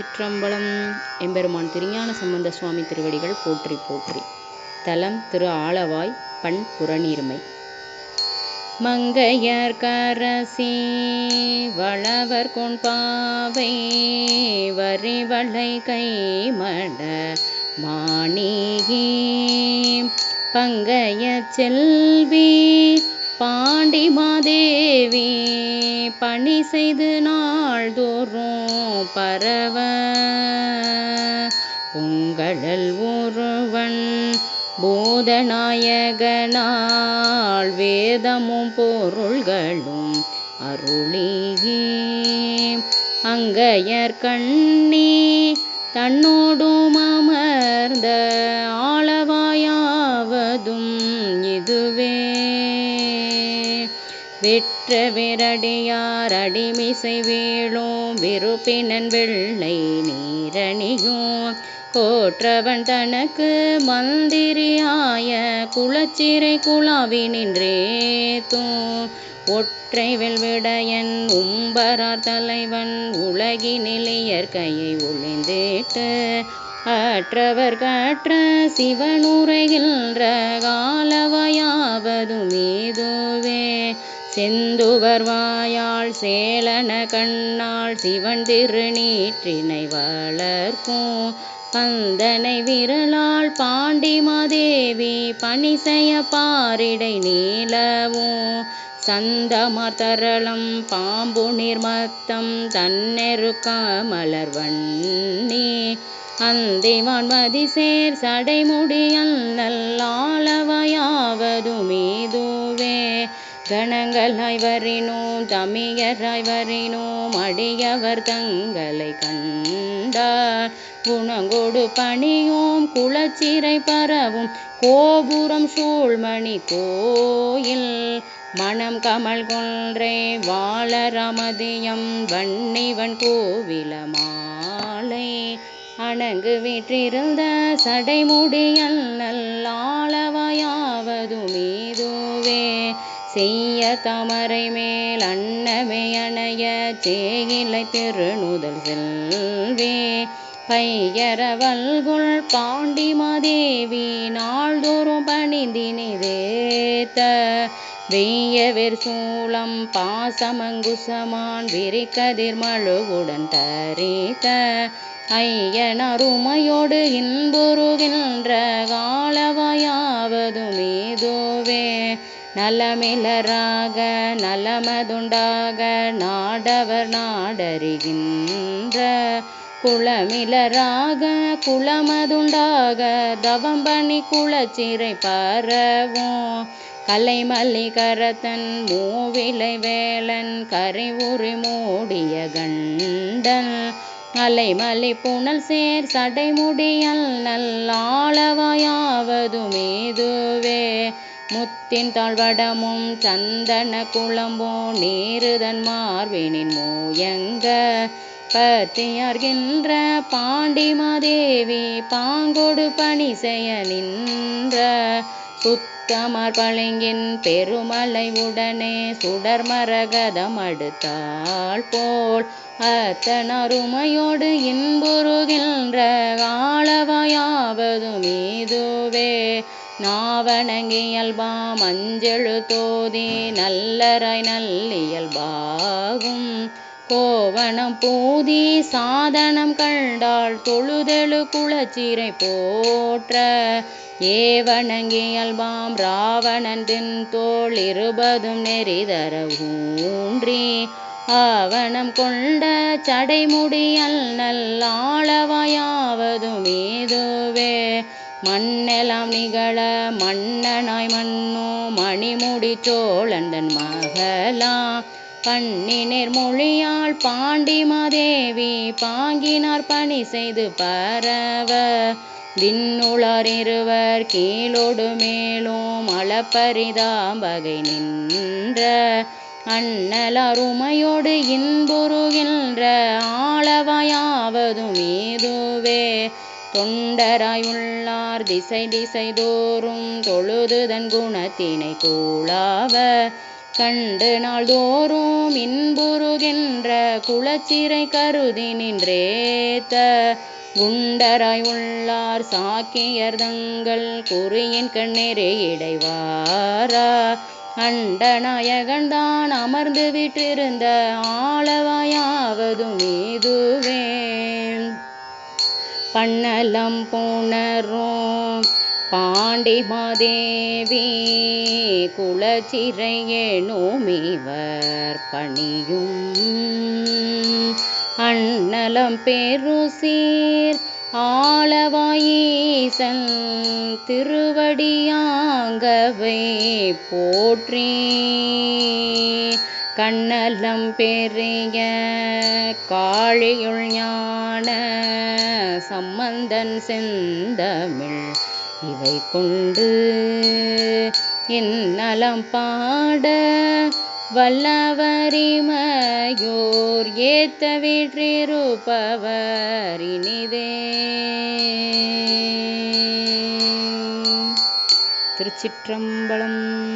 சிற்றம்பலம் எம்பெருமான் திருஞான சம்பந்த சுவாமி திருவடிகள் போற்றி போற்றி. தலம் திரு ஆளவாய் பண் புறநீர்மை. மங்கையர்கரசி வளவர் கொண்பாவை வரிவளை கைமட மாணிகி. பங்கைய செல்வி பாண்டி மாதேவி பணி செய்து நாள்தோறும் பரவ. உங்களல் ஒருவன் போதநாயகனால் வேதமும் பொருள்களும் அருளிகி அங்கையர் கண்ணி தன்னோடும் வெற்ற விரடியார் அடிமிசை வீழும் விருப்பினன் வெள்ளை நீரணியும். கோற்றவன் தனக்கு மந்திரியாய குளச்சிறை குழாவி நின்றேத்தும் ஒற்றை வெல்விடையன் உம்பரார் தலைவன் உலகினில் கையை ஒளிந்திட்டு. அற்றவர் கற்ற சிவனுரைகின்ற காலவையாவதும் மீதுவே. செந்துவர் வாயாள் சேலன கண்ணாள் சிவன் திருநீற்றினை வளர்க்கும். பந்தனை விரலாள் பாண்டிமாதேவி பணி பாரிடை நீளவும். சந்தமார் தரளம் பாம்பு நிர்மத்தம் தன்னெருக்க மலர்வண்ணி அந்திவான் மதிசேர் சடைமுடியல் நல்லாளவையாவதும் மீதுவே. கணங்களாய் வரினோம் தமியராய் வரினோம் அடியவர் தங்களை கண்டார். குணங்கொடு பணியோம் குளச்சிறை பரவும் கோபுரம் சூழ்மணி கோயில். மணம் கமல் கொன்றே வாழரமதியம் வன்னிவன் கோவில மாலை. அணங்கு வீற்றிருந்த சடைமுடியல் நல்லாளவையாவது மீதுவே. செய்ய தாமரை மேல் அன்னமே அணைய சேயிலை திருநுதல் செல்வே. பையரவல்குள் பாண்டிமாதேவி நாள்தோறும் பணிந்தினிதேத்த வெய்யவிர் சூளம் பாசமங்குசமான் விரிக்கதிர் மழுவுடன் தரித்த. ஐயனருமையோடு இன்புருகின்ற காலவாயாவதும் மீதுவே நலமிலராக நலமதுண்டாக நாடவர் நாடறிகின்ற குளமிலராக குளமதுண்டாக தவம்பணி குளச்சிறை பரவும் கலைமல்லி கரத்தன் மூவிலை வேலன் உரி மூடிய கண்டன் அலைமலை புனல் சேர் சடைமுடியல் நல்லாளவாயாவது மீதுவே முத்தின் தாழ்வடமும் சந்தன குளம்போ நீருதன் மார்பினின் மூயங்க பத்தியார்கின்ற பாண்டிமாதேவி பாங்கொடு பணி செய்ய நின்ற சுத்தமார் பளிங்கின் பெருமலை உடனே சுடர் மரகதம் அடுத்தாள் போல். அத்தனருமையோடு இன்புறுகின்ற ஆளவையாவது மீதுவே நாவணங்கியல்பா அஞ்செழு தோதி நல்லராய் நல்லியல்பாகும். கோவணம் பூதி சாதனம் கண்டாள் தொழுதெழு குளச்சிறை போற்ற. ஏவணங்கியல்பாம் ராவணன் தோல் இருபதும் நெறிதர ஊன்றி. ஆவணம் கொண்ட சடைமுடியல் நல்லாளவாயாவதும் மீதுவே. மண்ணெலாம் நிகழ மன்னனாய் மன்னோ மணிமுடி சோழந்தன் மகளாம் பண்ணினேர் மொழியால் பாண்டிமாதேவி பாங்கினார் பணி செய்து பரவ. விண்ணுளார் இருவர் கீழோடு மேலும் அளப்பரிதாம்பகை நின்ற. அண்ணலாருமையோடு இன்புறுகின்ற ஆளவாயாவதும் மீதுவே. தொண்டராயுள்ளார் திசை திசை தோறும் தொழுதுதன் குணத்தினை கூழாவ. கண்டு நாள்தோறும் இன்புருகின்ற குளச்சிறை கருதி நின்றேத்த. குண்டராய் உள்ளார் சாக்கியர் தங்கள் குறியின் கண்ணீரே இடைவாரா. அண்டநாயகன் தான் அமர்ந்து விட்டிருந்த ஆளவாயாவதும் இதுவே கண்ணலம் புணரும். பாண்டிமாதேவி மாதேவி பணியும் அண்ணலம் பெருசீர் ஆளவாயீசன் திருவடியாங்கவை போற்றி. கண்ணலம் பெரிய காழியுள் ஞான சம்பந்தன் செந்தமிழ் இவை கொண்டு என் நலம் பாட வல்லவரிமையோர் ஏத்த வீற்றிருப்பவர் இனிதே. திருச்சிற்றம்பலம்